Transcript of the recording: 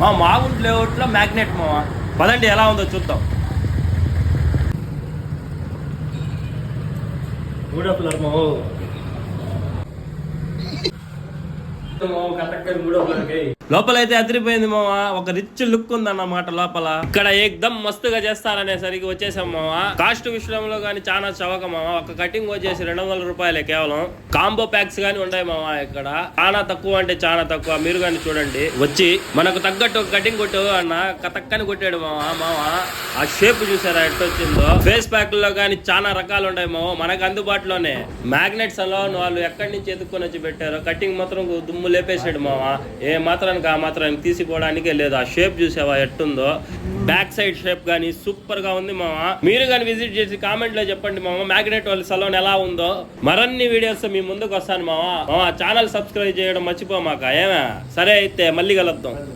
మా మాగుంట్ లేఅవుట్లో మ్యాగ్నెట్ మావా? పదండి ఎలా ఉందో చూద్దాం. మూడో ఫ్లోర్ లోపల అయితే అదిరిపోయింది మావా ఒక రిచ్ లుక్ ఉందన్నమాట లోపల. ఇక్కడ ఏకదమ్ మస్తుగా చేస్తారనేసరికి వచ్చేసాం మావా కాస్ట్ విషయంలో గానీ చాలా చవక మావా ఒక కటింగ్ వచ్చేసి రెండు వందల రూపాయలే కేవలం. కాంబో ప్యాక్స్ గానీ ఉన్నాయి మావా ఇక్కడ. చాలా తక్కువ అంటే చాలా తక్కువ. మీరు గానీ చూడండి. వచ్చి మనకు తగ్గట్టు ఒక కటింగ్ కొట్టు అన్న కతక్కని కొట్టాడు మావా మావా ఆ షేప్ చూసారా ఎట్టొచ్చిందో? ఫేస్ ప్యాక్లో గానీ చాలా రకాలు ఉన్నాయి మావా మనకు అందుబాటులోనే. మ్యాగ్నెట్స్ అలా వాళ్ళు ఎక్కడి నుంచి ఎత్తుక్కొని వచ్చి పెట్టారు కటింగ్ మాత్రం దుమ్ము లేపేసాడు మావా. ఏ మాత్రానికి ఆ మాత్రానికి తీసిపోవడానికే లేదు. ఆ షేప్ చూసావా ఎట్టుందో? బ్యాక్ సైడ్ షేప్ కానీ సూపర్గా ఉంది మావా. మీరు కానీ విజిట్ చేసి కామెంట్లో చెప్పండి మామ మ్యాగ్నెట్ వాళ్ళ సలోన్ ఎలా ఉందో. మరన్ని వీడియోస్ మీ ముందుకు వస్తాను మావా. మావా ఛానల్ సబ్స్క్రైబ్ చేయడం మర్చిపోమాక ఏమే? సరే అయితే మళ్ళీ కలుద్దాం.